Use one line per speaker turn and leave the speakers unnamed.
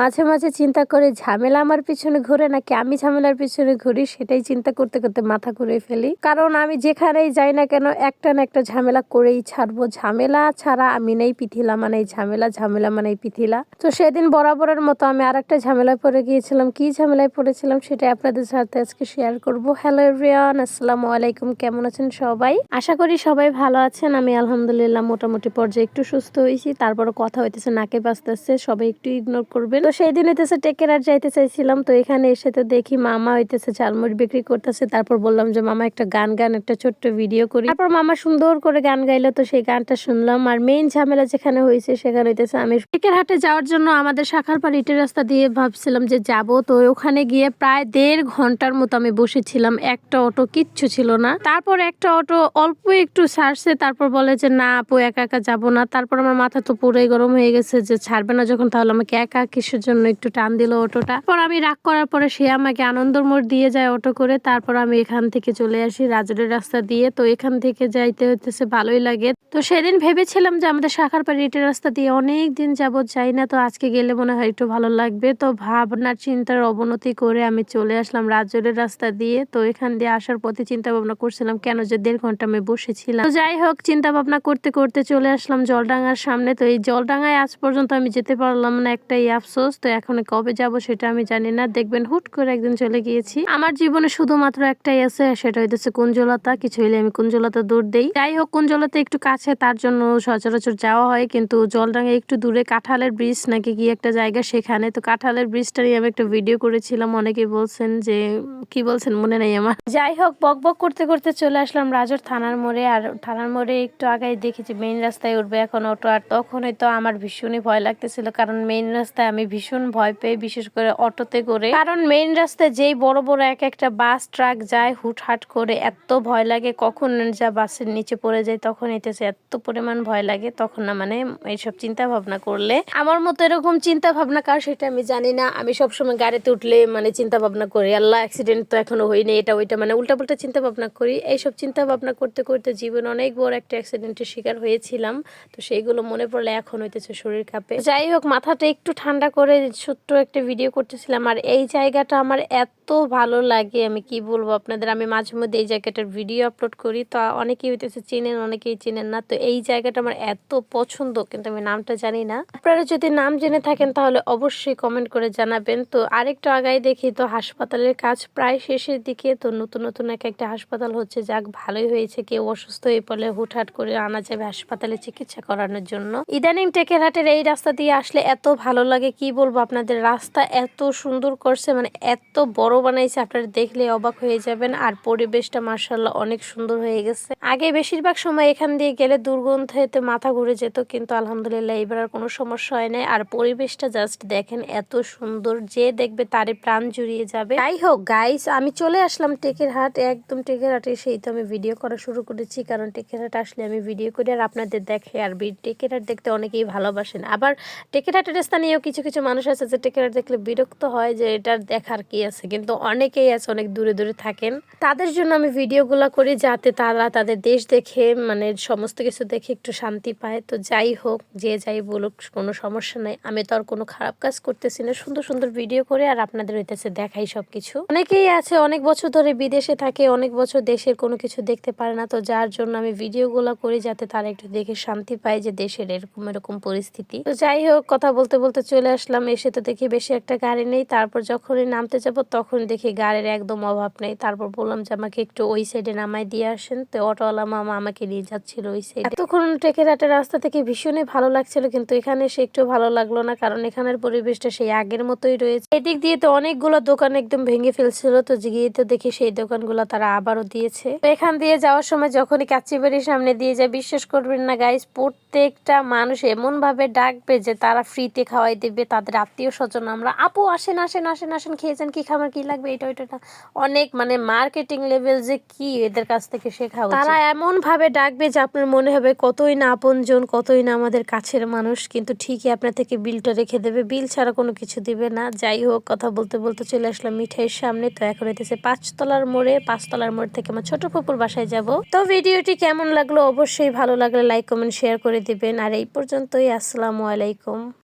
মাঝে মাঝে চিন্তা করে, ঝামেলা আমার পিছনে ঘুরে নাকি আমি ঝামেলার পিছনে ঘুরি সেটাই চিন্তা করতে করতে মাথা ঘুরে ফেলি। কারণ আমি যেখানেই যাই না কেন একটা না একটা ঝামেলা করেই ছাড়বো। ঝামেলা ছাড়া আমি নেই পিথিলা মানে ঝামেলা ঝামেলা মানে পিথিলা। তো সেদিন বরাবরের মতো আমি আর একটা ঝামেলায় পড়ে গিয়েছিলাম। কি ঝামেলায় পড়েছিলাম সেটা আপনাদের সাথে আজকে শেয়ার করব। হ্যালো এভরিওয়ান আসসালামু আলাইকুম, কেমন আছেন সবাই? আশা করি সবাই ভালো আছেন। আমি আলহামদুলিল্লাহ মোটামুটি পর্যায়ে একটু সুস্থ হয়েছি। তারপরে কথা হইতেছে, নাকে বাঁচতেছে সবাই একটু ইগনোর করবেন। তো সেই দিন হইতেছে টেকেরার যাইতে চাইছিলাম। তো এখানে এসে তো দেখি মামা হইতেছে ঝালমুড়ি বিক্রি করতেছে। তারপর বললাম যে, মামা, একটা গান গান, একটা ছোট্ট ভিডিও করি। তারপর মামা সুন্দর করে গান গাইলো। তো সেই গানটা শুনলাম। আর মেইন ঝামেলা যেখানে হয়েছে সেখানে হইতেছে আমি টেকের হাটে যাওয়ার জন্য আমাদের শাখার পাড় ইটের রাস্তা দিয়ে ভাবছিলাম যে, যাব। তো ওখানে গিয়ে প্রায় দেড় ঘণ্টার মতো আমি বসেছিলাম। একটা অটো কিচ্ছু ছিল না। তারপর একটা অটো অল্প একটু ছাড়ছে। তারপর বলে যে, না আপু, একা একা যাব না। তারপর আমার মাথা তো পুরোই গরম হয়ে গেছে যে, ছাড়বে না যখন, তাহলে আমাকে একা কিসের জন্য একটু টান দিল অটোটা। পর আমি রাগ করার পরে সে আমাকে আনন্দর মোড় দিয়ে যায় অটো করে। তারপর আমি এখান থেকে চলে আসি রাজুরের রাস্তা দিয়ে। তো এখান থেকে যাইতে হইতেছে ভালোই লাগে। তো সেদিন ভেবেছিলাম যে আমাদের শাখার পাড়ি ইটের রাস্তা দিয়ে অনেক দিন যাবত যাই না, তো আজকে গেলে মনে হয় একটু ভালো লাগবে। তো ভাবনার চিন্তার অবনতি করে আমি চলে আসলাম রাজরের রাস্তা দিয়ে। তো এখান দিয়ে আসার পথে চিন্তা ভাবনা করছিলাম কেন যে দেড় ঘণ্টা আমি বসেছিলাম। তো যাই হোক চিন্তা ভাবনা করতে করতে চলে আসলাম জলডাঙ্গার সামনে। তো এই জলডাঙ্গায় আজ পর্যন্ত আমি যেতে পারলাম না একটাই আফসোস। তো এখন কবে যাব সেটা আমি জানি না। দেখবেন হুট করে একদিন চলে গিয়েছি। আমার জীবনে শুধুমাত্র একটাই আছে, সেটা হইতেছে কুঞ্জলতা। কিছু হইলে আমি কুঞ্জলতা দৌড় দেই। যাই হোক, কুঞ্জলতা একটু কাছে তার জন্য সচরাচর যাওয়া হয়, কিন্তু জলডাঙ্গা একটু দূরে কাঁঠালের ব্রিজ নাকি কি একটা জায়গা সেখানে? তো কাঁঠালের ব্রিজটা নিয়ে আমি একটা ভিডিও করেছিলাম অনেকে বলছেন যে, কি বলছেন মনে নেই আমার। যাই হোক, বক বক করতে করতে চলে আসলাম রাজর থানার মোড়ে, আর থানার মোড়ে একটু আগে দেখেছি মেইন রাস্তায় উঠবে এখন অটো, আর তখনই তো আমার ভীষণই ভয় লাগতেছিল, কারণ মেইন রাস্তায় আমি ভীষণ ভয় পেয়ে বিশেষ করে অটোতে করে। কারণ মেইন রাস্তায় যেই বড় বড় এক একটা বাস ট্রাক যায়, হুটহাট করে এত ভয় লাগে, কখন যা বাসের নিচে পড়ে যায়, তখন এতেছে এত পরিমাণ ভয় লাগে, তখন না মানে এইসব চিন্তা ভাবনা করলে। আমার মতো এরকম চিন্তা ভাবনা কার সেটা আমি জানি না। আমি সবসময় গাড়িতে উঠলে মানে চিন্তা ভাবনা করি, আল্লাহ অ্যাক্সিডেন্ট তো এখনও হয়নি, এটা ওইটা। মানে উল্টা উল্টাপাল্টা চিন্তা ভাবনা করি। এইসব চিন্তা ভাবনা করতে করতে জীবন অনেক বড় একটা অ্যাক্সিডেন্টের শিকার হয়েছিলাম। তো সেইগুলো মনে পড়লে এখন হইতেছে শরীর কাঁপে। যাই হোক, মাথাটা একটু ঠান্ডা করে ছোট্ট একটা ভিডিও করতেছিলাম। আর এই জায়গাটা আমার এত ভালো লাগে, আমি কি বলব আপনাদের? আমি মাঝে মধ্যে এই জায়গাটার ভিডিও আপলোড করি। তো অনেকেই হইতেছে চেনেন, অনেকেই চেনেন না। তো এই জায়গাটা আমার এত পছন্দ, কিন্তু আমি নামটা জানি না। আপনারা যদি নাম জেনে থাকেন, তাহলে অবশ্যই কমেন্ট করে জানাবেন। তো আরেকটু আগায় দেখি, তো হাসপাতালের কাজ প্রায় শেষের দিকে। তো নতুন নতুন এক একটা হাসপাতাল হচ্ছে, যাক ভালোই হয়েছে। কেউ অসুস্থ হয়ে পড়লে হুটহাট করে আনা যাবে হাসপাতালে চিকিৎসা করানোর জন্য। ইদানিং টেকেরহাটের এই রাস্তা দিয়ে আসলে এত ভালো লাগে, কি বলব আপনাদের? রাস্তা এত সুন্দর করছে মানে এত বড় বানাইছে, আপনারা দেখলে অবাক হয়ে যাবেন। আর পরিবেশটা মার্শাল্লাহ অনেক সুন্দর হয়ে গেছে। আগে বেশিরভাগ সময় এখান দিয়ে গেলে দুর্গন্ধেতে মাথা ঘুরে যেত, কিন্তু আলহামদুলিল্লাহ এবার আর কোনো সমস্যা হয় নাই। আর পরিবেশটা জাস্ট দেখেন এত সুন্দর, যে দেখবে তারে প্রাণ জুড়িয়ে যাবে। যাই হোক গাইস আমি চলে আসলাম টেকের হাট। একদম টেকের হাটে সেই তো আমি ভিডিও করা শুরু করেছি, কারণ টেকের হাট আসলে আমি ভিডিও করি আর আপনাদের দেখে। আর টেকের হাট দেখতে অনেকেই ভালোবাসেন। আবার টেকের হাটের স্থানীয় কিছু কিছু মানুষ আছে যে টেকের হাট দেখলে বিরক্ত হয় যে এটার দেখার কি আছে? কিন্তু অনেকেই আছে, অনেক দূরে দূরে থাকেন। তাদের জন্য আমি ভিডিওগুলো করি যাতে তারা তাদের দেশ দেখে মানে সমস্ত কিছু দেখে একটু শান্তি পায়। তো যাই হোক, যে যাই বলুক, কোনো সমস্যা নাই। আমি তো আর কোনো খারাপ কাজ করতেছি না। সুন্দর সুন্দর ভিডিও করে আর আপনাদের হইতেছে দেখাই সব কিছু অনেকেই আছে, অনেক বছর ধরে বিদেশে থাকে, অনেক বছর দেশের কোনো কিছু দেখতে পারে না। তো যার জন্য আমি ভিডিওগুলো করি যাতে তারা একটু দেখে শান্তি পায় যে দেশের এরকম এরকম পরিস্থিতি। তো যাই হোক, কথা বলতে বলতে চলে আসলাম। এসে তো দেখি বেশি একটা গাড়ি নেই। তারপর যখনই নামতে যাব তখন দেখি গাড়ির একদম অভাব নেই। তারপর বললাম যে, আমাকে একটু ওই সাইডে নামাই দিয়ে আসেন। তো অটোওয়ালা মামা আমাকে নিয়ে যাচ্ছিল ওই সাইডে এতক্ষণ টেকেরাটের রাস্তা থেকে ভীষণই ভালো লাগছিল, কিন্তু এখানে সে একটু ভালো লাগল না, কারণ এখানের পরিবেশটা সেই আগের মতোই রয়েছে। এদিক দিয়ে তো অনেকগুলো দোকান একদম ভেঙে ফেলছিল, তো গিয়ে তো দেখি সেই দোকানগুলো তারা আবারও দিয়েছে। তো এখান দিয়ে যাওয়ার সময় যখনই কাচ্চিবাড়ির সামনে দিয়ে যায়, বিশ্বাস করবেন না গাইস প্রত্যেকটা মানুষ এমন ভাবে ডাকবে যে, তারা ফ্রিতে খাওয়াই দেবে। তাদের আত্মীয় স্বজন আমরা, আপু, আসেন আসেন আসেন আসেন খেয়েছেন কি খাবার, কি লাগবে, এটা, ওইটা অনেক মানে মার্কেটিং লেভেল যে কি এদের কাছ থেকে শেখা তারা এমন ভাবে ডাকবে যে আপনার মনে হবে কতই না আপনজন, কতই না আমাদের কাছের মানুষ, কিন্তু ঠিকই আপনার থেকে বিলটা রেখে দেবে। বিল ছাড়া কোনো কিছু দিবে না। যাই হোক, কথা বলতে বলতে চলে আসলাম মিঠাইয়ের সামনে। তো এখন এতেছে পাঁচতলার মোড়ে, পাঁচতলার মোড় থেকে আমার ছোট ফুপুর বাসায় যাব। তো ভিডিওটি কেমন লাগল? অবশ্যই ভালো লাগলে লাইক কমেন্ট শেয়ার করে দিবেন। আর এই পর্যন্তই, আসসালামু আলাইকুম।